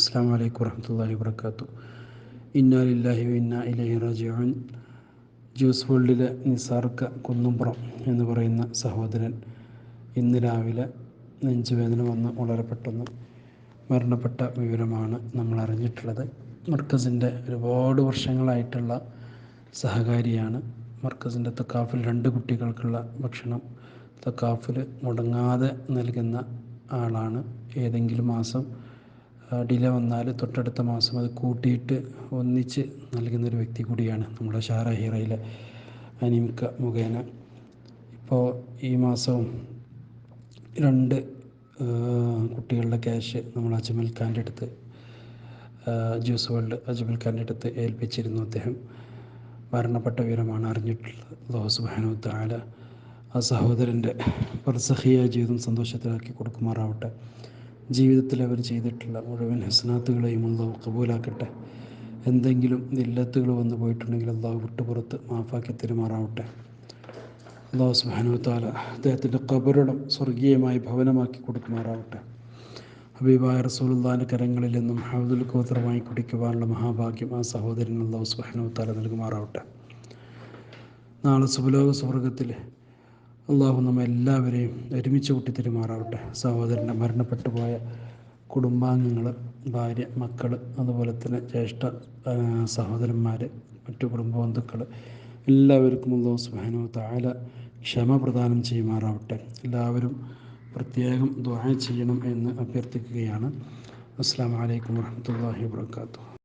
അസ്സാം വലൈക്കും വറഹമത്തല്ലാഹി വർക്കാത്തു ഇന്നാലില്ലാഹി ഇന്ന ഇലഹി റാജിഉൻ ജ്യൂസ് വേൾഡിലെ നിസാർക്ക കുന്നുംപുറം എന്ന് പറയുന്ന സഹോദരൻ ഇന്ന് രാവിലെ നെഞ്ചുവേദന വന്ന് വളരെ പെട്ടെന്ന് മരണപ്പെട്ട വിവരമാണ് നമ്മൾ അറിഞ്ഞിട്ടുള്ളത്. മർക്കസിന്റെ ഒരുപാട് വർഷങ്ങളായിട്ടുള്ള സഹകാരിയാണ്. മർക്കസിന്റെ തക്കാഫിൽ രണ്ട് കുട്ടികൾക്കുള്ള ഭക്ഷണം തക്കാഫിൽ മുടങ്ങാതെ നൽകുന്ന ആളാണ്. ഏതെങ്കിലും മാസം ഡിലേ വന്നാൽ തൊട്ടടുത്ത മാസം അത് കൂട്ടിയിട്ട് ഒന്നിച്ച് നൽകുന്നൊരു വ്യക്തി കൂടിയാണ് നമ്മുടെ ഷാറ ഹീറയിലെ അനിമിക്ക മുഖേന. ഇപ്പോൾ ഈ മാസവും രണ്ട് കുട്ടികളുടെ ക്യാഷ് നമ്മൾ അജ്മൽ ഖാന്റെ അടുത്ത് ജ്യൂസ് വേൾഡ് അജ്മൽ ഖാന്റെ അടുത്ത് ഏൽപ്പിച്ചിരുന്നു അദ്ദേഹം. മരണപ്പെട്ട വിവരമാണ് അറിഞ്ഞിട്ടുള്ളത്. അള്ളാഹു സുബാനു താല ആ സഹോദരന്റെ പർസഹിയ ജീവിതം സന്തോഷത്തിലാക്കി കൊടുക്കുമാറാവട്ടെ. ജീവിതത്തിൽ അവർ ചെയ്തിട്ടുള്ള മുഴുവൻ ഹസനാത്തുകളെയും അള്ളാഹു കബൂലാക്കട്ടെ. എന്തെങ്കിലും ഇല്ലത്തുകൾ വന്നു പോയിട്ടുണ്ടെങ്കിൽ അള്ളാഹു വിട്ടുപുറത്ത് മാഫാക്കി തെരുമാറാവട്ടെ. അള്ളാഹു സുബാനു താല അദ്ദേഹത്തിന്റെ കബറിടം സ്വർഗീയമായി ഭവനമാക്കി കൊടുക്കുമാറാവട്ടെ. ഹബീബായ റസൂലുള്ളാന്റെ കരങ്ങളിൽ നിന്നും ഹൗദുൽ കോത്രമായി കുടിക്കുവാനുള്ള മഹാഭാഗ്യം ആ സഹോദരൻ അള്ളാഹു സുബാനു താല നൽകുമാറാവട്ടെ. നാളെ സുബലോക സ്വർഗത്തിൽ അള്ളാഹു നമ്മെ എല്ലാവരെയും ഒരുമിച്ച് കൂട്ടി തെരുമാറാവട്ടെ സഹോദരന്റെ മരണപ്പെട്ടു പോയ കുടുംബാംഗങ്ങൾ ഭാര്യ മക്കൾ അതുപോലെ തന്നെ ജ്യേഷ്ഠ സഹോദരന്മാർ മറ്റു കുടുംബ ബന്ധുക്കൾ എല്ലാവർക്കും അള്ളാഹു സുബാനു താല ക്ഷമ പ്രദാനം ചെയ്യുമാറാവട്ടെ. എല്ലാവരും പ്രത്യേകം ദ്വാര ചെയ്യണം എന്ന് അഭ്യർത്ഥിക്കുകയാണ്. അസ്സാം വലൈക്കും വരഹമുല്ലാ വാത്തു